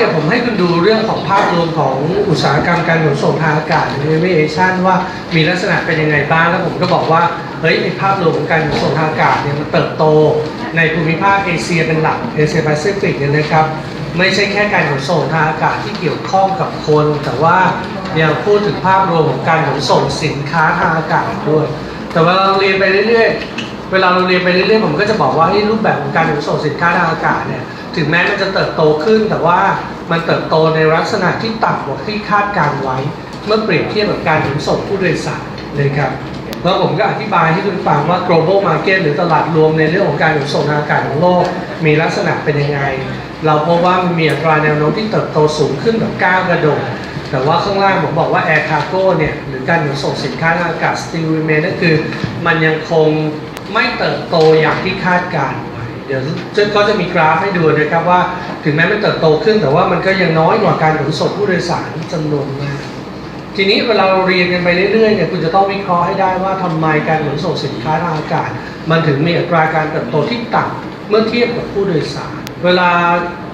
เอ่อครั้งที่แล้วผมให้คุณดูเรื่องของภาพรวมของอุตสาหกรรมการขนส่งทางอากาศ aviation ว่ามีลักษณะเป็นยังไงบ้าง แล้วผมก็บอกว่า เฮ้ยในภาพรวมของการขนส่งทางอากาศเนี่ยมันเติบโต ในภูมิภาคเอเชียเป็นหลักเอเชียแปซิฟิกเนี่ยนะครับ ไม่ใช่แค่การขนส่งทางอากาศที่เกี่ยวข้องกับคน แต่ว่ายังพูดถึงภาพรวมของการขนส่งสินค้าทางอากาศด้วย แต่ว่าเราเรียนไปเรื่อยๆ เวลาเราเรียนไปเรื่อยๆ ผมก็จะบอกว่าเฮ้รูปแบบของการขนส่งสินค้าทางอากาศเนี่ย ถึงแม้มันจะเติบโตขึ้น แต่ว่ามันเติบโตในลักษณะที่ต่ำกว่าที่คาดการไว้ เมื่อเปรียบเทียบกับการขนส่งผู้โดยสารเลยครับแล้วผมก็อธิบายให้คุณฟังว่า global market หรือตลาดรวมในเรื่องของการขนส่งทางอากาศของโลก มีลักษณะเป็นยังไง เราพบว่ามันมีอัตราแนวโน้มที่เติบโตสูงขึ้นแบบก้าวกระโดดแต่ว่าข้างล่างผมบอกว่า air cargo เนี่ยหรือการขนส่งสินค้าทางอากาศ still remain นั่นคือ มันยังคงไม่เติบโตอย่างที่คาดการ เดี๋ยวจะก็จะมีกราฟให้ดูนะครับว่าถึงแม้มันเติบโตขึ้นแต่ว่ามันก็ยังน้อยกว่าการขนส่งผู้โดยสารจำนวนมาก ทีนี้เวลาเราเรียนกันไปเรื่อยๆเนี่ยคุณจะต้องวิเคราะห์ให้ได้ว่าทำไมการขนส่งสินค้าทางอากาศ มันถึงมีอัตราการเติบโตที่ต่ำเมื่อเทียบกับผู้โดยสาร เวลา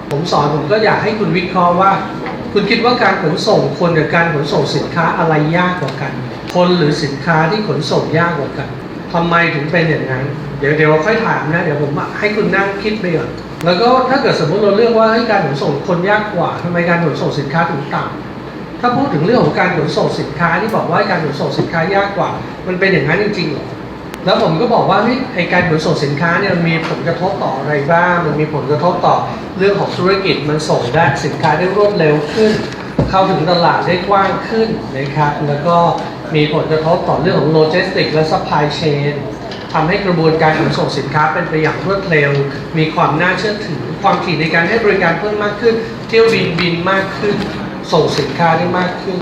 ผมสอนผมก็อยากให้คุณวิเคราะห์ว่า คุณคิดว่าการขนส่งคนกับการขนส่งสินค้าอะไรยากกว่ากัน คนหรือสินค้าที่ขนส่งยากกว่ากันทำไมถึงเป็นอย่างนั้น เดี๋ยวเดี๋ยวค่อยถามนะ เดี๋ยวผมให้คุณนั่งคิดไปก่อนแล้วก็ถ้าเกิดสมมติเราเลือกว่าให้การขนส่งคนยากกว่าทำไมการขนส่งสินค้าถึงต่ำถ้าพูดถึงเรื่องของการขนส่งสินค้าที่บอกว่าการขนส่งสินค้ายากกว่า มันเป็นอย่างนั้นจริงๆหรอแล้วผมก็บอกว่าเฮ้ยไอการขนส่งสินค้าเนี่ยมันมีผลกระทบต่ออะไรบ้าง มันมีผลกระทบต่อเรื่องของธุรกิจมันส่งได้สินค้าได้รวดเร็วขึ้น เข้าถึงตลาดได้กว้างขึ้นนะครับแล้วก็มีผลกระทบต่อเรื่องของโลจิสติกและซัพพลายเชน ทำให้กระบวนการขนส่งสินค้าเป็นไปอย่างรวดเร็ว มีความน่าเชื่อถือ ความถี่ในการให้บริการเพิ่มมากขึ้น เที่ยวบินบินมากขึ้น ส่งสินค้าได้มากขึ้น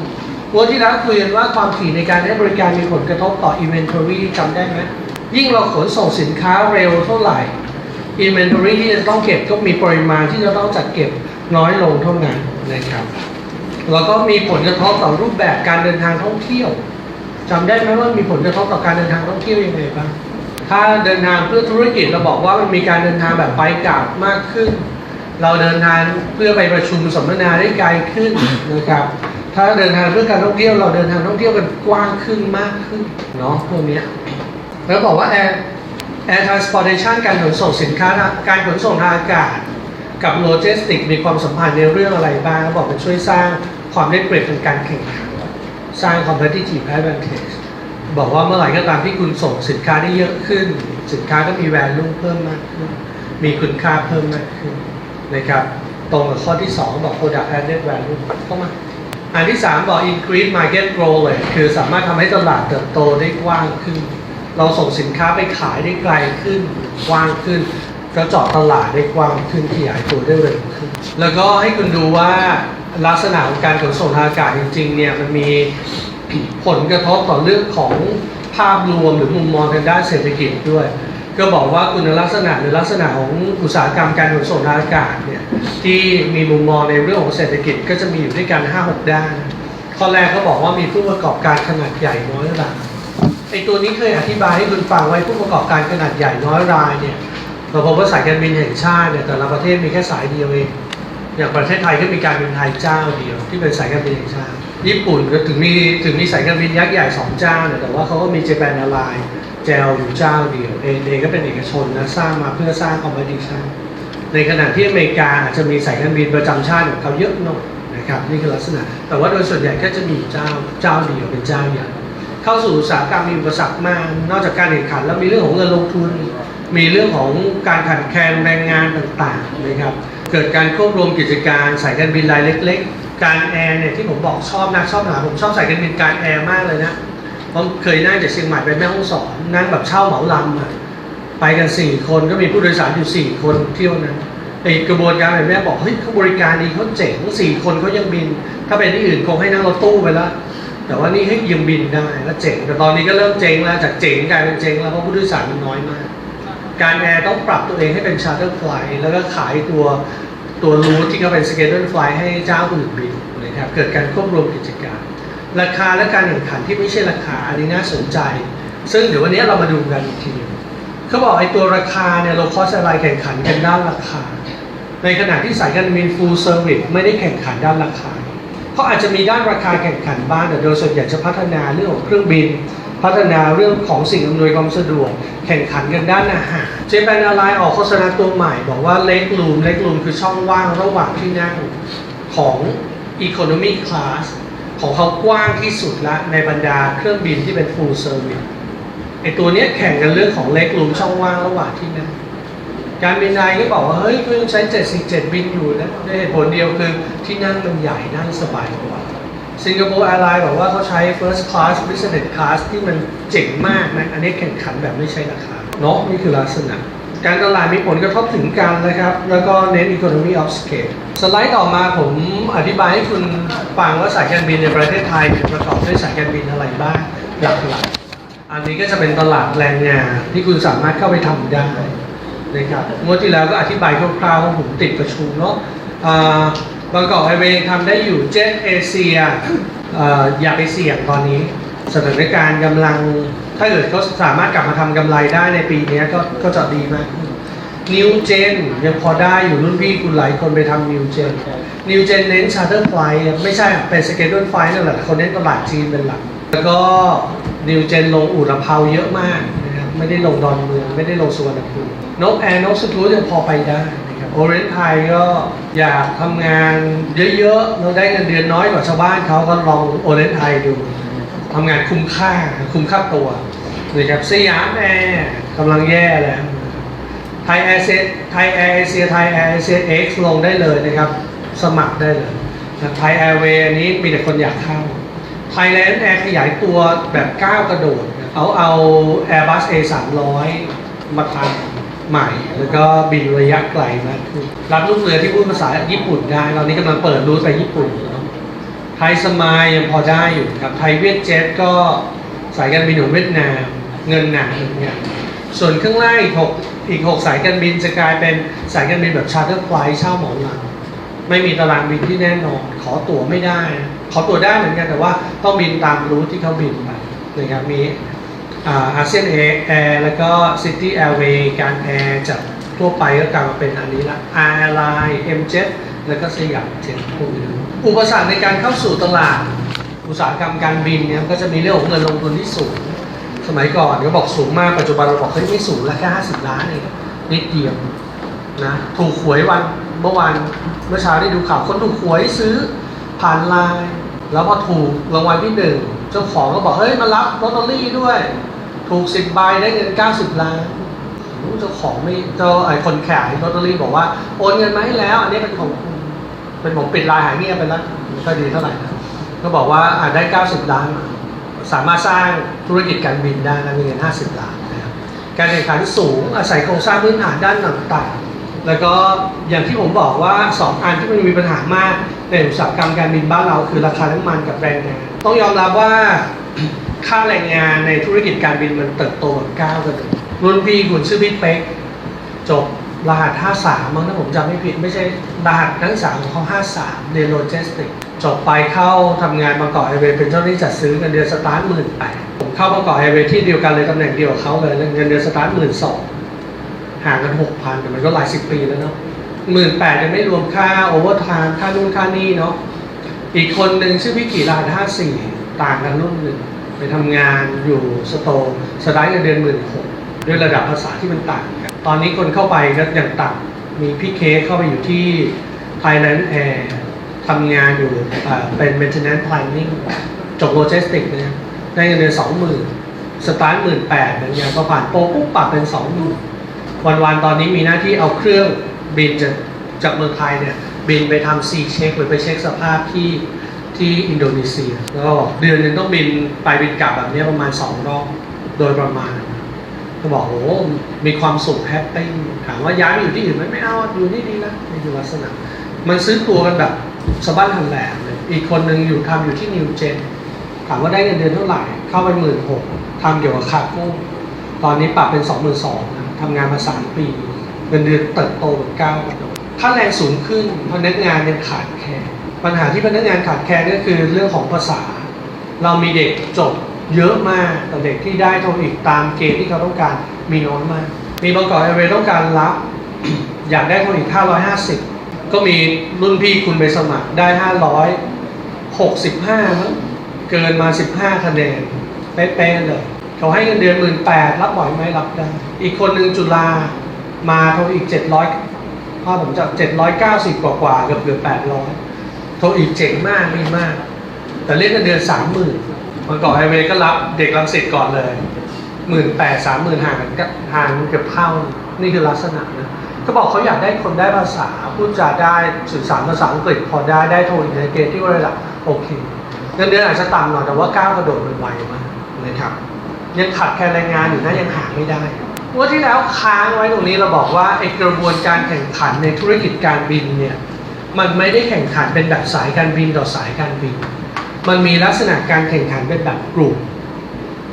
วันที่แล้วคุยกันว่าความถี่ในการให้บริการมีผลกระทบต่อ inventory จำได้ไหมยิ่งเราขนส่งสินค้าเร็วเท่าไหร่ inventory ที่จะต้องเก็บก็มีปริมาณที่จะต้องจัดเก็บน้อยลงเท่านั้นนะครับแล้วก็มีผลกระทบต่อรูปแบบการเดินทางท่องเที่ยวจำได้ไหมว่ามีผลกระทบต่อการเดินทางท่องเที่ยวยังไงบ้าง ถ้าเดินทางเพื่อธุรกิจเราบอกว่ามันมีการเดินทางแบบไปกลับมากขึ้น เราเดินทางเพื่อไปประชุมสัมมนาได้ไกลขึ้นนะครับ ถ้าเดินทางเพื่อการท่องเที่ยวเราเดินทางท่องเที่ยวกันกว้างขึ้นมากขึ้นเนาะพวกนี้แล้วบอกว่า air air transportation การขนส่งสินค้าการขนส่งทางอากาศ กับโลจิสติกมีความสัมพันธ์ในเรื่องอะไรบ้างเขาบอกมันช่วยสร้างความได้เปรียบทางการแข่งขันสร้าง competitive advantage บอกว่าเมื่อไหร่ก็ตามที่คุณส่งสินค้าได้เยอะขึ้น สินค้าก็มี value เพิ่มมากขึ้น มีคุณค่าเพิ่มมากขึ้นนะครับ ตรงกับข้อที่ 2 บอก product added value เข้ามา อันที่ 3 บอก increase market growth rate คือสามารถทำให้ตลาดเติบโตได้กว้างขึ้น เราส่งสินค้าไปขายได้ไกลขึ้น กว้างขึ้นก็เจาะตลาดได้กว้างขึ้นขยายตัวได้เร็วขึ้น แล้วก็ให้คุณดูว่าลักษณะของการขนส่งทางอากาศจริงๆเนี่ยมันมี ผลกระทบต่อเรื่องของภาพรวมหรือมุมมองทางด้านเศรษฐกิจด้วย ก็บอกว่าคุณลักษณะหรือลักษณะของอุตสาหกรรมการขนส่งทางอากาศเนี่ยที่มีมุมมองในเรื่องของเศรษฐกิจก็จะมีอยู่ด้วยกัน 5-6 ด้าน ข้อแรกเขาบอกว่ามีผู้ประกอบการขนาดใหญ่น้อยรายไอตัวนี้เคยอธิบายให้คุณฟังไว้ผู้ประกอบการขนาดใหญ่น้อยรายเนี่ยเราพบว่าสายการบินแห่งชาติเนี่ยแต่ละประเทศมีแค่สายเดียวเองอย่างประเทศไทยก็มีการบินไทยเจ้าเดียวที่เป็นสายการบินแห่งชาติ ญี่ปุ่นก็ถึงมีถึงมีสายการบินยักษ์ใหญ่สองเจ้าเนี่ยแต่ว่าเขาก็มีเจแปนอ r ไลน์เจลอยู่เจ้าเดียวเอเก็เป็นเอกชนนะสร้างมาเพื่อสร้างคอมเพติชันในขณะที่อเมริกาอาจจะมีสายการบินประจำชาติของเขาเยอะหน่อยนะครับนี่คือลักษณะ แต่ว่าโดยส่วนใหญ่ก็จะมีเจ้าเจ้าเดียวเป็นเจ้าใหญ่เข้าสู่อุตสาหกรรมมีอุปสรรคมาก นอกจากการแข่งขันแล้วมีเรื่องของเงินลงทุน มีเรื่องของการขาดแคลนแรงงานต่างๆนะครับเกิดการควบรวมกิจการสายการบินรายเล็ก ๆ การแอร์เนี่ยที่ผมบอกชอบนะชอบหนาผมชอบใสายการบินการแอร์มากเลยนะผมเคยนั่งจากเชียงใหม่ไปแม่ฮ่องสอนนั่งแบบเช่าเหมาลำอะไปกันสี่คนก็มีผู้โดยสารอยู่สี่คนเที่ยวนั้นไอกระบวนการแบบนี้บอกเฮ้ยเขาบริการดีเขาเจ๋งสี่คนเขายังบิน ถ้าเป็นที่อื่นคงให้นั่งรถตู้ไปแล้วแต่ว่านี่ให้ยังบินได้แล้วเจ๋งแต่ตอนนี้ก็เริ่มเจ๊งแล้วจากเจ๋งกลายเป็นเจ๊งแล้วเพราะผู้โดยสารมันน้อยมาก การแอร์ต้องปรับตัวเองให้เป็นชาร์เตอร์ไฟล์แล้วก็ขายตัว ตัวรูทที่เขาเป็นสเกจเดิลไฟล์ให้เจ้าอื่นบินนะครับเกิดการควบรวมกิจการ ราคาและการแข่งขันที่ไม่ใช่ราคาอันนี้น่าสนใจ ซึ่งเดี๋ยววันนี้เรามาดูกันอีกทีนึงเขาบอกไอ้ตัวราคาเนี่ยเราคอสอะไรแข่งขันกันด้านราคา ในขณะที่สายการบิน full service ไม่ได้แข่งขันด้านราคาเขาอาจจะมีด้านราคาแข่งขันบ้างแต่โดยส่วนใหญ่จะพัฒนาเรื่องของเครื่องบิน พัฒนาเรื่องของสิ่งอำนวยความสะดวก แข่งขันกันด้านอาหารเจแปนอ r ไลน์ออกโฆษณาตัวใหม่ บอกว่าเล็กลูมเล็กลูมคือช่องว่างระหว่างที่นั่งของ Economy Class ของเขากว้างที่สุดละในบรรดาเครื่องบินที่เป็น full service ไอตัวเนี้ยแข่งกันเรื่องของเล็กลูมช่องว่างระหว่างที่นั่งการบินไทยก็บอกว่า เฮ้ยก็ยังใช้ 77 บินอยู่นะด้วยเหตุผลเดียวคือที่นั่งมันใหญ่นั่งสบายกว่า สิงคโปร์แอร์ไลน์บอกว่าเขาใช้ first class business class ที่มันเจ๋งมากนะ อันนี้แข่งขันแบบไม่ใช่ราคาเนาะนี่คือลักษณะ การตลาดมีผลกระทบถึงกันนะครับ แล้วก็เน้น economy of scale สไลด์ต่อมาผมอธิบายให้คุณฟังว่าสายการบินในประเทศไทยประกอบด้วยสายการบินอะไรบ้างหลักๆ อันนี้ก็จะเป็นตลาดแรงงานที่คุณสามารถเข้าไปทำได้นะครับงวดที่แล้วก็อธิบายคร่าวๆว่าผมติดประชุมเนาะอ่า บางกอกไฮเวย์ทำได้อยู่เจ็ตเอเชียอย่าไปเสี่ยงตอนนี้ สถานการณ์กำลัง ถ้าเกิดเขาสามารถกลับมาทำกำไรได้ในปีนี้ก็ก็จะดีมากนิวเจนยังพอได้อยู่รุ่นพี่คุณหลายคนไปทำนิวเจนนิวเจนเน้นชาร์เตอร์ไฟไม่ใช่เป็นสเกจ u ลไฟนั่นแหละคนเน้นตลาดจีนเป็นหลัก แล้วก็นิวเจนลงอู่ลำเภาเยอะมากนะครับไม่ได้ลงดอนเมือง ไม่ได้ลงสุวรรณภูมินกแอร์นกสกูตยังพอไปได้ โอเรนไทยก็อยากทำงานเยอะๆเราได้เงินเดือนน้อยกว่าชาวบ้านเขาก็ลองโอเรนไทยดูทำงานคุ้มค่าคุ้มค่าตัวนะครับสยามแอร์กำลังแย่แล้วไทยแอร์เซไทยแอร์เอเชียไทยแอร์เอเชียเอ็กซ์ลงได้เลยนะครับ สมัครได้เลยไทยแอร์เวย์อันนี้มีแต่คนอยากเข้าไทยแลนด์แอร์ขยายตัวแบบก้าวกระโดดเขาเอา Airbus A 3 0 0 มาทำ ใหม่ แล้วก็บินระยะไกลมากขึ้นรับลูกเรือที่พูดภาษาญี่ปุ่นได้ตอนนี้กำลังเปิดรูทไปญี่ปุ่นเนะไทยสมายยังพอได้อยู่ครับไทยเวียดเจ็ตก็สายการบินของเวียดนามเงินหนาเหมือนกันส่วนข้างล่างอีกหกอีกหกสายการบินจะกลายเป็นสายการบินแบบชาร์เตอร์ไฟล์เช่าเหมาลำไม่มีตารางบินที่แน่นอน ขอตั๋วไม่ได้ ขอตั๋วได้เหมือนกันแต่ว่าต้องบินตามรูทที่เขาบินไปนะครับมี อาเซียนแอร์แล้วก็ซิตี้แอร์เวย์การแอร์จากทั่วไปก็กลายมาเป็นอันนี้ละอาร์ไลน์เอ็มเจ็ตแล้วก็สยามเจ็ตพวกนี้อุปสรรคในการเข้าสู่ตลาด อุตสาหกรรมการบินเนี่ยก็จะมีเรื่องของเงินลงทุนที่สูง สมัยก่อนก็บอกสูงมากปัจจุบันเราบอกเฮ้ยไม่สูงแล้วแค่ห้าสิบล้านเองนิดเดียวนะถูกหวยวันเมื่อวานเมื่อเช้าได้ดูข่าวคนถูกหวยซื้อผ่านไลน์แล้วพอถูกรางวัลที่หนึ่งเจ้าของก็บอกเฮ้ยมารับลอตเตอรี่ด้วย ถูกสิบใบได้เงินเก้าสิบล้านโอ้เจ้าของไม่เจ้าไอ้คนขายลอตเตอรี่บอกว่าโอนเงินมาให้แล้ว อันนี้เป็นของเป็นผมปิดลน์หายเงียบไปแล้วไม่ค่อยดีเท่าไหร่นะก็บอกว่าอ่าได้เก้าสิบล้าน สามารถสร้างธุรกิจการบินได้แล้วมีเงินห้าสิบล้านนะครับการแข่งขันสูงอาศัยโครงสร้างพื้นฐานด้านต่างๆแล้วก็อย่างที่ผมบอกว่า 2 อันที่มันมีปัญหามากในอุตสาหกรรมการบินบ้านเราคือราคาน้ำมันกับแรงงานต้องยอมรับว่า ค่าแรงงานในธุรกิจการบินมันเติบโตแบบก้าวกระโดดรุ่นพี่คุณชื่อพี่เป๊กจบรหัส 53มั้งถ้าผมจำไม่ผิดไม่ใช่รหัสทั้งสามของเขา53 เรียนโลจิสติกจบไปเข้าทำงานบางกอกไอเวย์เป็นเจ้าหน้าที่จัดซื้อเงินเดือนสตาร์ทหมื่นแปดผมเข้าบางกอกไอเวย์ที่เดียวกันเลยตำแหน่งเดียวกับเขาเลยเงินเดือนสตาร์ทหมื่นสองห่างกันหกพันแต่มันก็หลายสิบปีแล้วเนาะหมื่นแปดยังไม่รวมค่าโอเวอร์ไทม์ค่านู่นค่านี่เนาะอีกคนหนึ่งชื่อพี่กี่รหัสห้าสี่ต่างกันรุ่นหนึ่ง ไปทำงานอยู่สโตร์สตาร์ทเงินเดือนหมื่นหกด้วยระดับภาษาที่มันต่างกันตอนนี้คนเข้าไปก็อย่างต่ำมีพี่เคเข้าไปอยู่ที่ Thailand Air ทำงานอยู่เป็น maintenance planning จบโลจิสติกเนี่ยได้เงินเดือนสองหมื่นสตาร์ทหมื่นแปดเหมือนกันพอผ่านโปรปุ๊บปรับเป็นสองหมื่นวันๆตอนนี้มีหน้าที่เอาเครื่องบินจากจากเมืองไทยเนี่ยบินไปทำซีเช็คหรือไปเช็คสภาพที่ ที่อินโดนีเซียแล้วก็เดือนหนึงต้องบินไปบินกลับแบบนี้ประมาณสองรอบโดยประมาณก็บอกโอ้มีความสุขแฮปปี้ถามว่าย้ายไปอยู่ที่อื่นไหมไม่เอาอยู่นี่ดีนะนี่คือลักษณะ มันซื้อตัวกันแบบสะบั้นทันแหลกเลยอีกคนหนึ่งอยู่ทำอยู่ที่นิวเจนถามว่าได้เงินเดือนเท่าไหร่ เข้าไปหมื่นหกทำเกี่ยวกับคาร์โก้ตอนนี้ปรับเป็นสองหมื่นสองทำงานมาสามปี เงินเดือนเติบโตแบบก้าวกระโดดค่าแรงสูงขึ้นพนักงานยังขาดแคลน ปัญหาที่พนักงานขาดแคลนก็คือเรื่องของภาษา เรามีเด็กจบเยอะมากแต่เด็กที่ได้โทอีกตามเกณฑ์ที่เขาต้องการมีน้อยมาก มีบางกอกแอร์เวย์ต้องการรับอยากได้โทอีก 550 ก็มีรุ่นพี่คุณไปสมัครได้ห้าร้อยหกสิบห้ามั้งเกินมาสิบห้าคะแนนเป๊ะๆเลย เขาให้เงินเดือนหมื่นแปดรับไหวไหมรับได้ อีกคนหนึ่งจุฬามาโทอีกเจ็ดร้อยพอผมจะเจ็ดร้อยเก้าสิบกว่าเกือบเกือบแปดร้อย โทรอีกเจ๋งมากมีมาก แต่เรียกเงินเดือนสามหมื่นมันก่อนไฮเวย์ก็รับเด็กรังสิตก่อนเลยหมื่นแปดสามหมื่นห่างกันก็ห่างกันเกือบเท่านี่คือลักษณะนะก็บอกเขาอยากได้คนได้ภาษาพูดจาได้สื่อสารภาษาอังกฤษพอได้ได้โทรอินเทอร์เกตที่ว่าระดับโอเคเงินเดือนอาจจะต่ำหน่อยแต่ว่าก้าวกระโดดมันไวมากนะครับยังขาดแคลนแรงงานอยู่นะยังหาไม่ได้งวันที่แล้วค้างไว้ตรงนี้เราบอกว่าไอกระบวนการแข่งขันในธุรกิจการบินเนี่ย มันไม่ได้แข่งขันเป็นแบบสายการบินต่อสายการบิน มันมีลักษณะการแข่งขันเป็นแบบกลุ่ม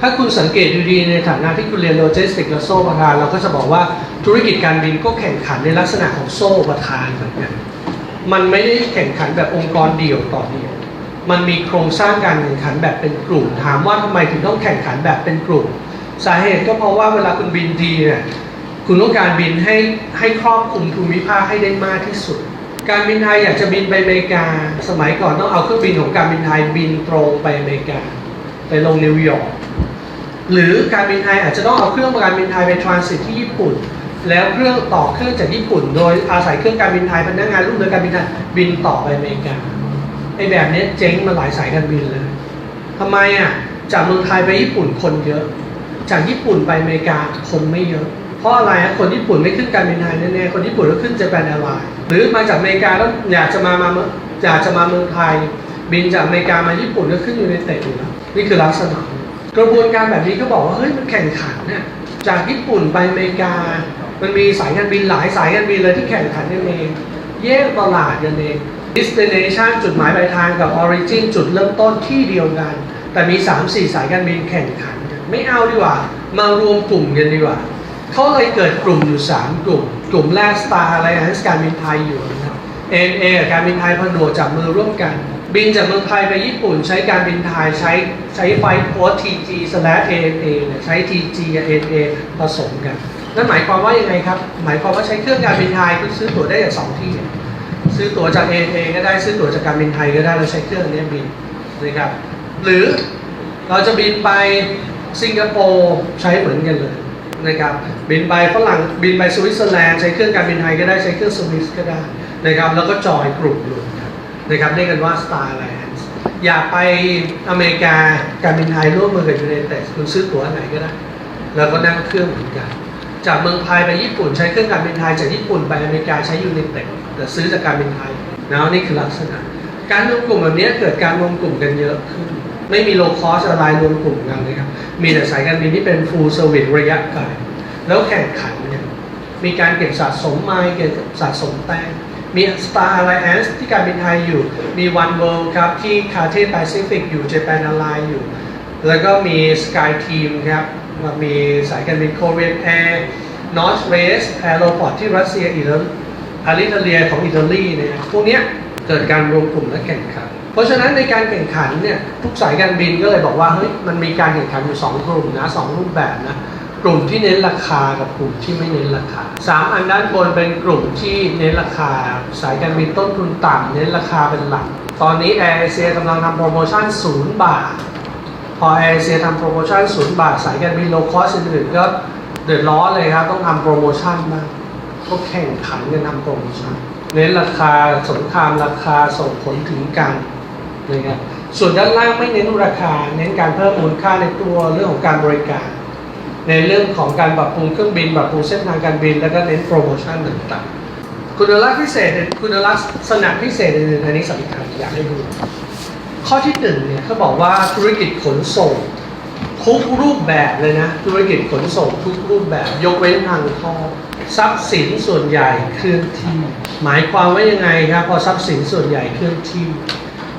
ถ้าคุณสังเกตดูดีในฐานะที่คุณเรียนโลจิสติกและโซ่ประทานเราก็จะบอกว่าธุรกิจการบินก็แข่งขันในลักษณะของโซ่ประทานเหมือนกัน มันไม่ได้แข่งขันแบบองค์กรเดี่ยวต่อเดี่ยว มันมีโครงสร้างการแข่งขันแบบเป็นกลุ่ม ถามว่าทำไมถึงต้องแข่งขันแบบเป็นกลุ่ม สาเหตุก็เพราะว่าเวลาคุณบินดีเนี่ยคุณต้องการบินให้ให้ครอบคลุมภูมิภาคให้ได้มากที่สุด การบินไทยอยากจะบินไปอเมริกา สมัยก่อนต้องเอาเครื่องบินของการบินไทยบินตรงไปอเมริกา ไปลงนิวยอร์กหรือการบินไทยอาจจะต้องเอาเครื่องการบินไทยไปทรานสิตที่ญี่ปุ่น แล้วเครื่องต่อเครื่องจากญี่ปุ่น โดยอาศัยเครื่องการบินไทยพนักงานลูกเรือการบินไทยบินต่อไปอเมริกาไอ้แบบนี้เจ๊งมาหลายสายการบินเลยทำไมอะจากเมืองไทยไปญี่ปุ่นคนเยอะ จากญี่ปุ่นไปอเมริกาคนไม่เยอะ เพราะอะไรฮะคนญี่ปุ่นไม่ขึ้นการบินไทยแน่ๆคนญี่ปุ่นก็ขึ้นเจแปนแอร์ไลน์ หรือมาจากอเมริกาแล้วอยากจะมามาอยากจะมาเมืองไทย บินจากอเมริกามาญี่ปุ่นก็ขึ้นอยู่ในเต็ดอยู่แล้วนี่คือลักษณะกระบวนการแบบนี้ก็บอกว่าเฮ้ยมันแข่งขันเนี่ยจากญี่ปุ่นไปอเมริกา มันมีสายการบินหลายสายการบินเลยที่แข่งขันกันเองแยกตลาดกันเอง destination จุดหมายปลายทางกับ origin จุดเริ่มต้นที่เดียวกัน แต่มี 3-4 สายการบินแข่งขันกันไม่เอาดีกว่ามารวมกลุ่มกันดีกว่า เขาเลยเกิดกลุ่มอยู่ 3 กลุ่ม กลุ่มแรก Star Alliance การบินไทยอยู่นะครับ ANA กับการบินไทยพนวกจับมือร่วมกัน บินจากเมืองไทยไปญี่ปุ่น ใช้การบินไทยใช้ใช้ไฟโพส TG slash ANA เอเนี่ยใช้ TG กับ ANA ผสมกันนั่นหมายความว่ายังไงครับ หมายความว่าใช้เครื่องการบินไทยคุณซื้อตั๋วได้จากสองที่ ซื้อตั๋วจาก ANA ก็ได้ซื้อตั๋วจากการบินไทยก็ได้เราใช้เครื่องนี้บินนะครับหรือเราจะบินไปสิงคโปร์ใช้เหมือนกันเลย นะครับบินไปฝรั่งบินไปสวิตเซอร์แลนด์ใช้เครื่องการบินไทยก็ได้ใช้เครื่องสวิสก็ได้นะครับแล้วก็จอยกลุ่มรวมกันนะครับเรียกกันว่า Star Alliance อยากไปอเมริกาการบินไทยร่วมมือกับยูเนเต็ดคุณซื้อตั๋วไหนก็ได้ แล้วก็นั่งเครื่องเหมือนกัน จากเมืองไทยไปญี่ปุ่นใช้เครื่องการบินไทยจากญี่ปุ่นไปอเมริกาใช้ยูเนเต็ดแต่ซื้อจากการบินไทยนะนี่คือลักษณะ การรวมกลุ่มแบบนี้เกิดการรวมกลุ่มกันเยอะขึ้น ไม่มีโลคอสอะไรรวมกลุ่มกันเลยครับ มีแต่สายการบินที่เป็น full service ระยะไกลแล้วแข่งขันเนี่ยมีการเก็บสะสมไมล์เก็บสะสมแต้มมี Star Alliance ที่การบินไทยอยู่ มี One World ครับ ที่ Cathay Pacific อยู่ Japan Airlines อยู่ แล้วก็มี Sky Team ครับมีสายการบิน Korean Air Northwest Aeroport ที่รัสเซียอิตาลีอาริเทเลียของอิตาลีเนี่ยพวกนี้เกิดการรวมกลุ่มและแข่งขัน เพราะฉะนั้นในการแข่งขันเนี่ยทุกสายการบินก็เลยบอกว่าเฮ้ยมันมีการแข่งขันอยู่สองกลุ่มนะสองรูปแบบนะกลุ่มที่เน้นราคากับกลุ่มที่ไม่เน้นราคาสามอันด้านบนเป็นกลุ่มที่เน้นราคา สายการบินต้นทุนต่ำเน้นราคาเป็นหลัก ตอนนี้แอร์เอเชียกำลังทำโปรโมชั่นศูนย์บาท พอแอร์เอเชียทำโปรโมชั่นศูนย์บาท สายการบินโลคอสอื่นๆก็เดือดร้อนเลยครับ ต้องทำโปรโมชั่นบ้างก็แข่งขันกันทำโปรโมชั่น เน้นราคาสงครามราคาส่งผลถึงกัน นะครับส่วนด้านล่างไม่เน้นราคา เน้นการเพิ่มมูลค่าในตัวเรื่องของการบริการ ในเรื่องของการปรับปรุงเครื่องบินปรับปรุงเส้นทางการบิน แล้วก็เน้นโปรโมชั่นต่างๆ คุณลักษณ์พิเศษคุณลักษณะพิเศษอื่นนนี้สำคัญอยากให้ดู ข้อที่หนึ่งเนี่ยเขาบอกว่าธุรกิจขนส่งทุกรูปแบบเลยนะ ธุรกิจขนส่งทุกรูปแบบ ยกเว้นทางท่อทรัพย์สินส่วนใหญ่เคลื่อนที่ หมายความว่ายังไงครับพอทรัพย์สินส่วนใหญ่เคลื่อนที่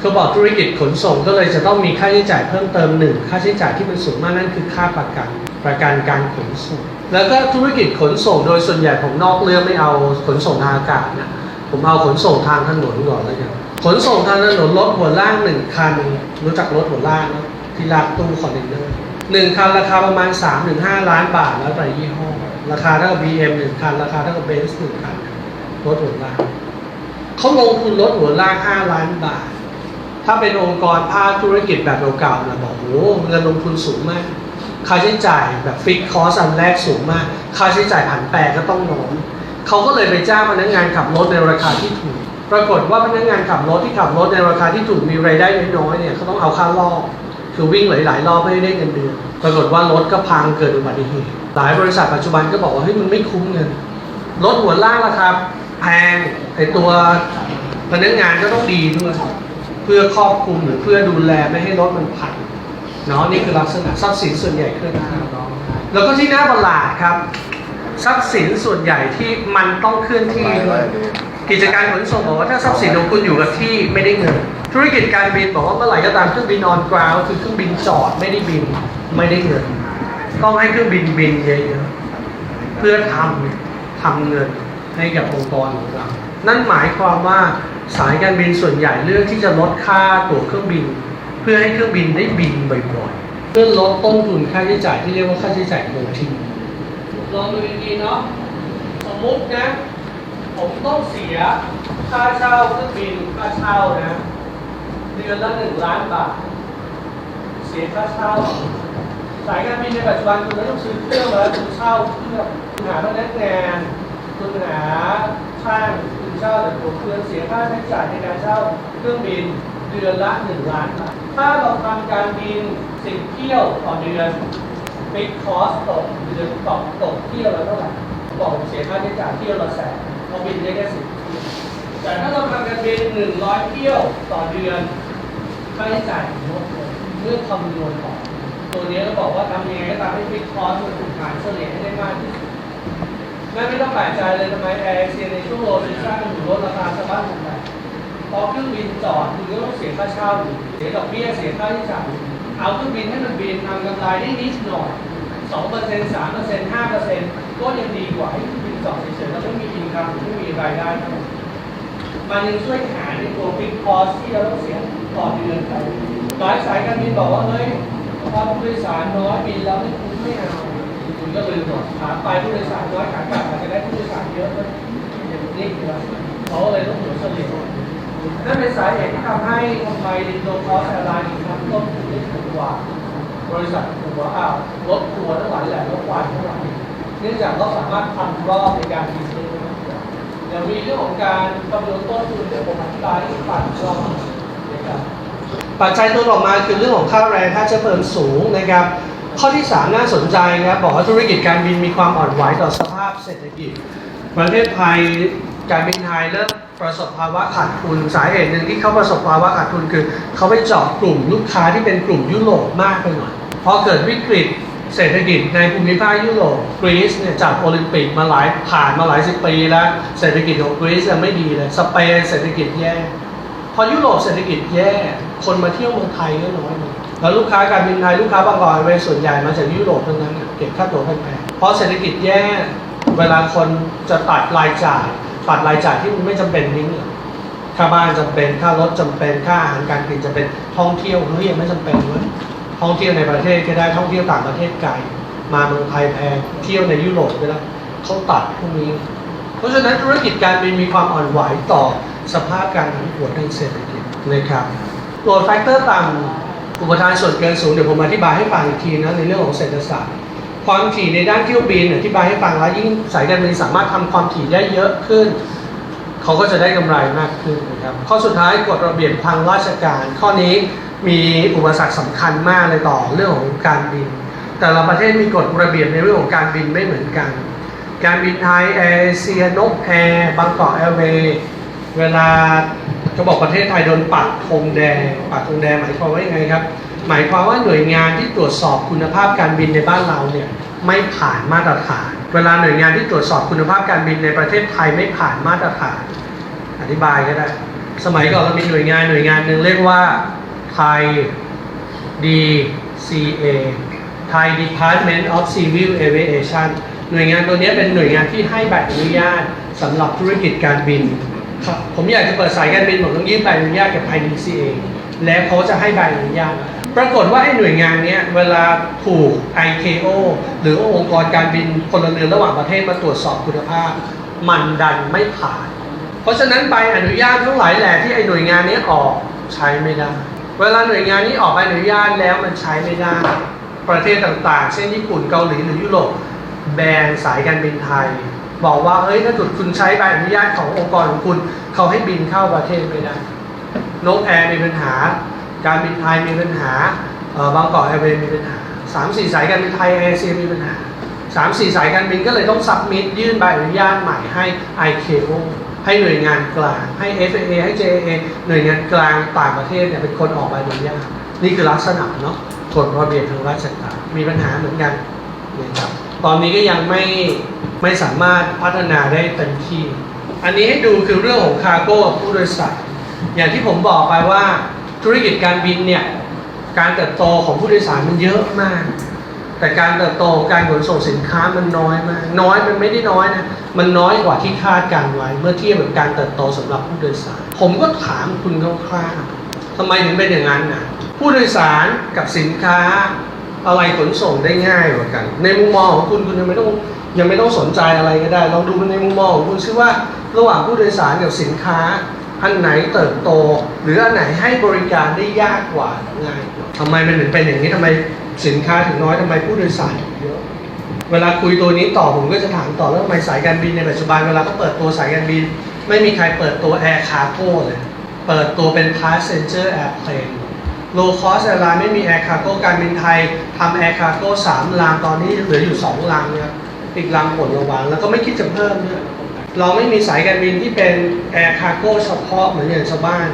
เขาบอกธุรกิจขนส่งก็เลยจะต้องมีค่าใช้จ่ายเพิ่มเติมหนึ่งค่าใช้จ่ายที่มันสูงมากนั่นคือค่าประกันประกันการขนส่ง แล้วก็ธุรกิจขนส่งโดยส่วนใหญ่ผมนอกเรื่องไม่เอาขนส่งทางอากาศนะผมเอาขนส่งทางถนนก่อนแล้วกันขนส่งทางถนนรถหัวล่างหนึ่งคัน รู้จักรถหัวล่างนะที่ลากตู้คอนเทนเนอร์หนึ่งคันราคาประมาณ3าถึงหล้านบาทแล้วแต่ยี่ห้อ ราคาเท่ากับ BM หนึ่งคัน ราคาเท่ากับเบนซ์หนึ่งคันรถหัวล่างเขาลงทุนลดหัวลาก 5 ล้านบาท ถ้าเป็นองค์กรภาคธุรกิจแบบเก่าๆนะบอกโอ้โหเงินลงทุนสูงมาก ค่าใช้จ่ายแบบฟิกคอสอันแรกสูงมาก ค่าใช้จ่ายผันแปรก็ต้องน้อยเขาก็เลยไปจ้างพนักงานขับรถในราคาที่ถูก ปรากฏว่าพนักงานขับรถที่ขับรถในราคาที่ถูกมีรายได้น้อยๆเนี่ยเขาต้องเอาค่ารอคือวิ่งหลายๆรอบให้ได้เงินเดือน ปรากฏว่ารถก็พังเกิดอุบัติเหตุ หลายบริษัทปัจจุบันก็บอกว่าเฮ้ยมันไม่คุ้มเงิน รถหัวล่างราคาแพงไอตัวพนักงานก็ต้องดีด้วย เพื่อครอบคลุมหรือเพื่อดูแลไม่ให้รถมันพังเนาะนี่คือลักษณะทรัพย์สินส่วนใหญ่เคลื่อนที่แล้วก็ที่น้าประหลาดครับ ทรัพย์สินส่วนใหญ่ที่มันต้องเคลื่อนที่ด้วยกิจการขนส่งบอกว่าถ้าทรัพย์สินของคุณอยู่กับที่ไม่ได้เงิน ธุรกิจการบินบอกว่าเมื่อไหร่ก็ตามเครื่องบินออนกราวคือเครื่องบินจอดไม่ได้บินไม่ได้เงิน ต้องให้เครื่องบินบินเยอะๆเพื่อทำทำเงินให้กับองค์กรของเรา นั่นหมายความว่า สายการบินส่วนใหญ่เลือกที่จะลดค่าตั๋วเครื่องบิน เพื่อให้เครื่องบินได้บินบ่อยๆเพื่อลดต้นทุนค่าใช้จ่ายที่เรียกว่าค่าใช้จ่ายคงที่ลองดูดีๆเนาะสมมุตินะ ผมต้องเสียค่าเช่าเครื่องบินค่าเช่านะ เดือนละหนึ่งล้านบาท เสียค่าเช่า สายการบินในปัจจุบันคุณไม่ต้องซื้อเครื่องแล้วคุณเช่าเครื่องคุณหาพนักงานคุณหาช่าง เช่าแต่ตัวเครื่องเสียค่าใช้จ่ายในการเช่าเครื่องบินเดือนละหนึ่งล้านบาทถ้าเราทำการบินสิบเที่ยวต่อเดือนฟิกคอสตกเดือนตกตกเที่ยวละเท่าไหร่บอกผมเสียค่าใช้จ่ายเที่ยวละแสนเราบินได้แค่สิบเที่ยวแต่ถ้าเราทำการบินหนึ่งร้อยเที่ยวต่อเดือนค่าใช้จ่ายลดลงเมื่อคำนวณออกตัวนี้ก็บอกว่าทำยังไงก็ตามให้ฟิกคอสมันถูกฐานเฉลี่ยให้ได้มากที่สุด นั่ไม่ต้องแปลกใจเลยทำไมแอร์เอเชียในช่วงโลซีซั่นถึงลดราคาสบั้นลงไปพอเครื่องบินจอดคุณก็ต้องเสียค่าเช่าเสียดอกเบี้ยเสียค่าใช้จ่ายเอาเครื่องบินให้มันบินทำกำไรได้นิดหน่อยสองเปอร์เซ็นต์สามเปอร์เซ็นต์ห้าเปอร์เซ็นต์ก็ยังดีกว่าให้เครื่องบินจอดเฉยๆแล้วไม่มีอินคัมไม่มีรายได้มันยังช่วยหารในตัวฟิกคอสที่เราต้องเสียต่อเดือนไปหลายสายการบินบอกว่าเฮ้ยถ้าผู้โดยสารน้อยบินแล้วไม่คุ้มไม่เอา ก็ลืมหมดขาไปผู้โดยสารน้อยขากลับอาจจะได้ผู้โดยสารเยอะก็นี่คือเขาเลยต้องหัวเฉลี่ยนั่นเป็นสาเหตุที่ทำให้ทำไมดินโดคอสแอร์ไลน์ถึงทำต้นทุนได้ถูกกว่า บริษัทถูกกว่าอ้าวรถทัวร์ทั้งหลายแหล่รถไฟทั้งหลายเนื่องจากเขาสามารถทำรอบในการบินได้มากกว่าเดี๋ยวมีเรื่องของการคำนวณต้นทุนเดี๋ยวผมอธิบายให้ฟังอีกรอบนะครับปัจจัยตัวต่อมาคือเรื่องของค่าแรงค่าเชื้อเพลิงสูงนะครับ ข้อที่ 3 น่าสนใจนะครับบอกว่าธุรกิจการบินมีความอ่อนไหวต่อสภาพเศรษฐกิจ ประเทศไทยการบินไทยเริ่มประสบภาวะขาดทุนสาเหตุหนึ่งที่เขาประสบภาวะขาดทุนคือเขาไปเจาะกลุ่มลูกค้าที่เป็นกลุ่มยุโรปมากไปหน่อยพอเกิดวิกฤตเศรษฐกิจในภูมิภาคยุโรปกรีซเนี่ยจัดโอลิมปิกมาหลายผ่านมาหลายสิบปีแล้วเศรษฐกิจของกรีซยังไม่ดีเลยสเปนเศรษฐกิจแย่พอยุโรปเศรษฐกิจแย่คนมาเที่ยวเมืองไทยก็น้อยลง แล้วลูกค้าการบินไทยลูกค้าบางกอกเวส่วนใหญ่มาจากยุโรปทั้งนั้นเก็บค่าตั๋วแพงๆเพราะเศรษฐกิจแย่เวลาคนจะตัดรายจ่ายตัดรายจ่ายที่มันไม่จำเป็นทิ้งค่าบ้านจำเป็นค่ารถจำเป็นค่าอาหารการกินจำเป็นท่องเที่ยวเฮ้ยยังไม่จำเป็นเว้ยท่องเที่ยวในประเทศก็ได้ท่องเที่ยวต่างประเทศไกลมาเมืองไทยแพงเที่ยวในยุโรปก็ได้เขาตัดพวกนี้ เพราะฉะนั้นธุรกิจการบินมีความอ่อนไหวต่อสภาพการผันผวนทางเศรษฐกิจนะครับโหลดแฟกเตอร์ต่ำ อุปทานส่วนเกินสูงเดี๋ยวผมอธิบายให้ฟังอีกทีนะในเรื่องของเศรษฐศาสตร์ ความถี่ในด้านเที่ยวบินอธิบายให้ฟังแล้วยิ่งสายการบินสามารถทำความถี่ได้เยอะขึ้น เขาก็จะได้กำไรมากขึ้นนะครับข้อสุดท้ายกฎระเบียบทางราชการ ข้อนี้มีอุปสรรคสำคัญมากเลยต่อเรื่องของการบิน แต่ละประเทศมีกฎระเบียบในเรื่องของการบินไม่เหมือนกัน การบินไทยแอร์เซียนกแอร์บางกอกแอร์เวย์เวลา เขาบอกประเทศไทยโดนปักธงแดงปักธงแดงหมายความว่ายังไงครับ หมายความว่าหน่วยงานที่ตรวจสอบคุณภาพการบินในบ้านเราเนี่ยไม่ผ่านมาตรฐาน เวลาหน่วยงานที่ตรวจสอบคุณภาพการบินในประเทศไทยไม่ผ่านมาตรฐาน อธิบายก็ได้ สมัยก่อนเรามีหน่วยงานหน่วยงานหนึ่งเรียกว่าไทย DCA Thai Department of Civil Aviation หน่วยงานตัวนี้เป็นหน่วยงานที่ให้ใบอนุญาตสำหรับธุรกิจการบิน ครับผมอยากจะเปิดสายการบินผมต้องยื่นใบอนุญาตกับ Thai DCA แล้วเขาจะให้ใบอนุญาตปรากฏว่าไอ้หน่วยงานเนี้ยเวลาถูก ICAO หรือองค์กรการบินพลเรือนระหว่างประเทศมาตรวจสอบคุณภาพ มันดันไม่ผ่าน เพราะฉะนั้นใบอนุญาตทั้งหลายแหล่ที่ไอ้หน่วยงานนี้ออกใช้ไม่ได้ เวลาหน่วยงานนี้ออกใบอนุญาตแล้วมันใช้ไม่ได้ ประเทศต่างๆ เช่นญี่ปุ่นเกาหลีหรือยุโรปแบนสายการบินไทย บอกว่าเฮ้ยถ้าเกิดคุณใช้ใบอนุญาตขององค์กรของคุณ เขาให้บินเข้าประเทศไม่ได้นกแอร์มีปัญหา การบินไทยมีปัญหาบางกอกแอร์เวย์มีปัญหาสามสี่สายการบินไทยแอร์เซียมีปัญหาสามสี่สายการบินก็เลยต้องซับมิดยื่นใบอนุญาตใหม่ให้ ICAO ให้หน่วยงานกลาง ให้ FAA ให้ JAA หน่วยงานกลางต่างประเทศเนี่ยเป็นคนออกใบอนุญาตนี่คือลักษณะเนาะกฎระเบียบทางราชการมีปัญหาเหมือนกันนะครับ ตอนนี้ก็ยังไม่ไม่สามารถพัฒนาได้เต็มที่ อันนี้ให้ดูคือเรื่องของคาร์โก้กับผู้โดยสารอย่างที่ผมบอกไปว่าธุรกิจการบินเนี่ยการเติบโตของผู้โดยสารมันเยอะมาก แต่การเติบโตการขนส่งสินค้ามันน้อยมาก น้อยมันไม่ได้น้อยนะมันน้อยกว่าที่คาดการไว้ เมื่อเทียบกับการเติบโตสำหรับผู้โดยสาร ผมก็ถามคุณคร่าวๆทำไมถึงเป็นอย่างนั้นนะผู้โดยสารกับสินค้า อะไรขนส่งได้ง่ายกว่ากัน ในมุมมองของคุณคุณยังไม่ต้องยังไม่ต้องสนใจอะไรก็ได้ลองดูในมุมมองของคุณซิว่าระหว่างผู้โดยสารกับสินค้า อันไหนเติบโต หรืออันไหนให้บริการได้ยากกว่าง่ายกว่าทำไมมันถึงเป็นอย่างนี้ทำไมสินค้าถึงน้อยทำไมผู้โดยสารถึงเยอะเวลาคุยตัวนี้ต่อผมก็จะถามต่อแล้วทำไมสายการบินในปัจจุบันเวลาเขาเปิดตัวสายการบิน ไม่มีใครเปิดตัว Air Cargo เลยเปิดตัวเป็น Passenger Airplane Low Cost Airline ไม่มี Air Cargo การบินไทยทำ Air Cargo 3ลำตอนนี้เหลืออยู่2ลำนะครับอีกลำหมดระวังแล้วก็ไม่คิดจะเพิ่มด้วยเราไม่มีสายการบินที่เป็น Air Cargo เฉพาะเหมือนอย่างชาวบ้าน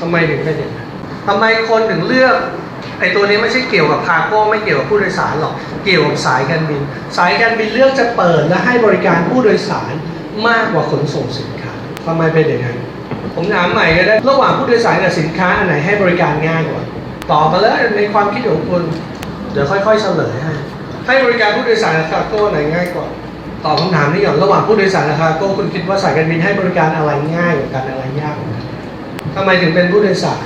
ทำไมถึงเป็นอย่างนั้นทำไมคนถึงเลือกไอ้ตัวนี้ไม่ใช่เกี่ยวกับคาร์โก้ไม่เกี่ยวกับผู้โดยสารหรอกเกี่ยวกับสายการบิน สายการบินเลือกจะเปิดและให้บริการผู้โดยสารมากกว่าขนส่งสินค้าทำไมเป็นอย่างนั้นผมถามใหม่ก็ได้ระหว่างผู้โดยสารกับสินค้าอันไหนให้บริการง่ายกว่า ตอบมาเลยในความคิดของคุณ เดี๋ยวค่อยๆเฉลยให้ให้บริการผู้โดยสารคาโก้ไหนง่ายกว่าตอบคำถามนี้ก่อนระหว่างผู้โดยสารคาโก้คุณคิดว่าสายการบินให้บริการอะไรง่ายกว่ากันอะไรยากกว่ากันทำไมถึงเป็นผู้โดยสาร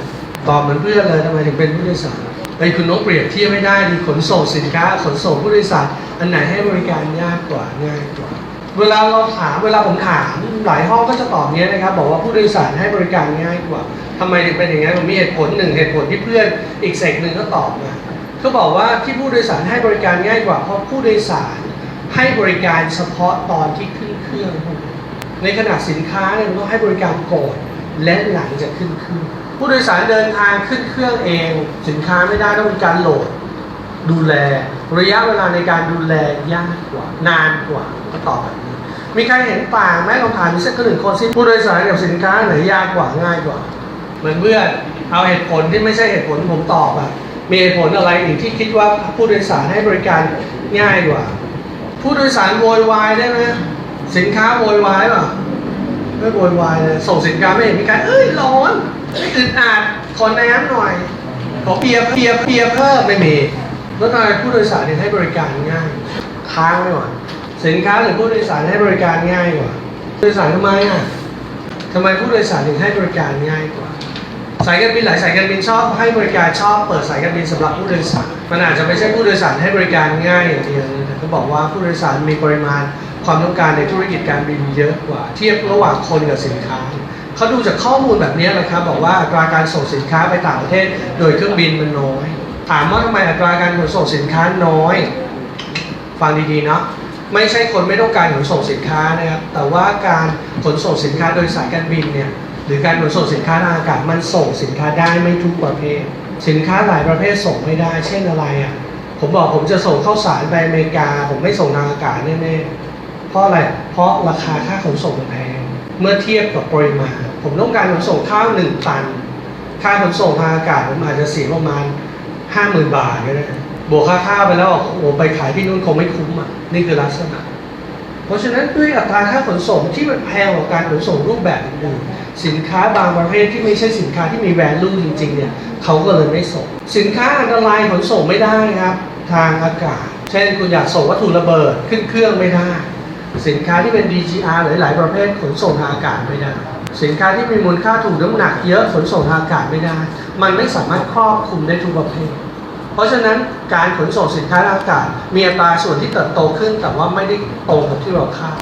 ตอบเหมือนเพื่อนเลยทำไมถึงเป็นผู้โดยสารไอ้คุณนกเปรียบเทียบไม่ได้ดีขนส่งสินค้า ขนส่งผู้โดยสารอันไหนให้บริการยากกว่าง่ายกว่า เวลาเราถามเวลาผมถามหลายห้องก็จะตอบเนี้ยนะครับ บอกว่าผู้โดยสารให้บริการง่ายกว่า ทำไมถึงเป็นอย่างนั้นผมมีเหตุผลหนึ่งเหตุผลที่เพื่อนอีกเซกหนึ่งก็ตอบมาเขาบอกว่าที่ผู้โดยสารให้บริการง่ายกว่าเพราะผู้โดยสารให้บริการเฉพาะตอนที่ขึ้นเครื่อง ในขณะสินค้าเนี่ยมันต้องให้บริการก่อนและหลังจากขึ้นเครื่องผู้โดยสารเดินทางขึ้นเครื่องเอง สินค้าไม่ได้ต้องมีการโหลด ดูแล ระยะเวลาในการดูแลยากกว่านานกว่าก็ตอบแบบนี้ มีใครเห็นต่างไหมลองถามมีสักหนึ่งคนสิผู้โดยสารกับสินค้าไหนยากกว่าง่ายกว่า เหมือนเพื่อนเอาเหตุผลที่ไม่ใช่เหตุผลผมตอบอะมีเหตุผลอะไรอีกที่คิดว่าผู้โดยสารให้บริการง่ายกว่า ผู้โดยสารโวยวายได้ไหมสินค้าโวยวายป่ะไม่โวยวายเลยส่งสินค้าไม่เห็นมีการเอ้ยร้อนอึดอัดขอน้ำหน่อย ขอเปียรเปียรเปียรเพิ่มไม่มีแล้วทำไมผู้โดยสารถึงให้บริการง่ายค้างไม่หวสินค้าหรือผู้โดยสารให้บริการง่ายกว่าผู้โดยสารทำไมอะทำไมผู้โดยสารถึงให้บริการง่ายกว่า สายการบินหลายสายการบินชอบให้บริการชอบเปิดสายการบินสำหรับผู้โดยสารมันอาจจะไม่ใช่ผู้โดยสารให้บริการง่ายอย่างเดียวแต่เขาบอกว่าผู้โดยสารมีปริมาณความต้องการในธุรกิจการบินเยอะกว่า เทียบระหว่างคนกับสินค้าเขาดูจากข้อมูลแบบนี้นะครับบอกว่าอัตราการส่งสินค้าไปต่างประเทศ โดยเครื่องบินมันน้อย ถามว่าทำไมอัตราการขนส่งสินค้าน้อย ฟังดีๆเนาะไม่ใช่คนไม่ต้องการขนส่งสินค้านะครับแต่ว่าการขนส่งสินค้าโดยสายการบินเนี่ย หรือการขนส่งสินค้าทางอากาศมันส่งสินค้าได้ไม่ทุกประเภท สินค้าหลายประเภทส่งไม่ได้ เช่นอะไรอะผมบอกผมจะส่งข้าวสารไปอเมริกา ผมไม่ส่งทางอากาศแน่ๆเพราะอะไรเพราะราคาค่าขนส่งมันแพงเมื่อเทียบกับปริมาณ ผมต้องการขนส่งข้าวหนึ่งตัน ค่าขนส่งทางอากาศผมอาจจะเสียประมาณห้าหมื่นบาทก็ได้บวกค่าข้าวไปแล้วโอ้โหไปขายที่นู่นคงไม่คุ้มอะนี่คือลักษณะ เพราะฉะนั้นด้วยอัตราค่าขนส่งที่มันแพงกว่าการขนส่งรูปแบบอื่น สินค้าบางประเภทที่ไม่ใช่สินค้าที่มีแวลูจริงๆเนี่ยเขาก็เลยไม่ส่ง สินค้าอันตรายขนส่งไม่ได้ครับทางอากาศ เช่นคุณอยากส่งวัตถุระเบิดขึ้นเครื่องไม่ได้ สินค้าที่เป็น DGR หรือหลายประเภทขนส่งทางอากาศไม่ได้ สินค้าที่มีมูลค่าถูกน้ำหนักเยอะขนส่งทางอากาศไม่ได้ มันไม่สามารถครอบคลุมได้ทุกประเภท เพราะฉะนั้นการขนส่งสินค้าทางอากาศ มีอัตราส่วนที่เติบโตขึ้นแต่ว่าไม่ได้โตกับที่เราคาด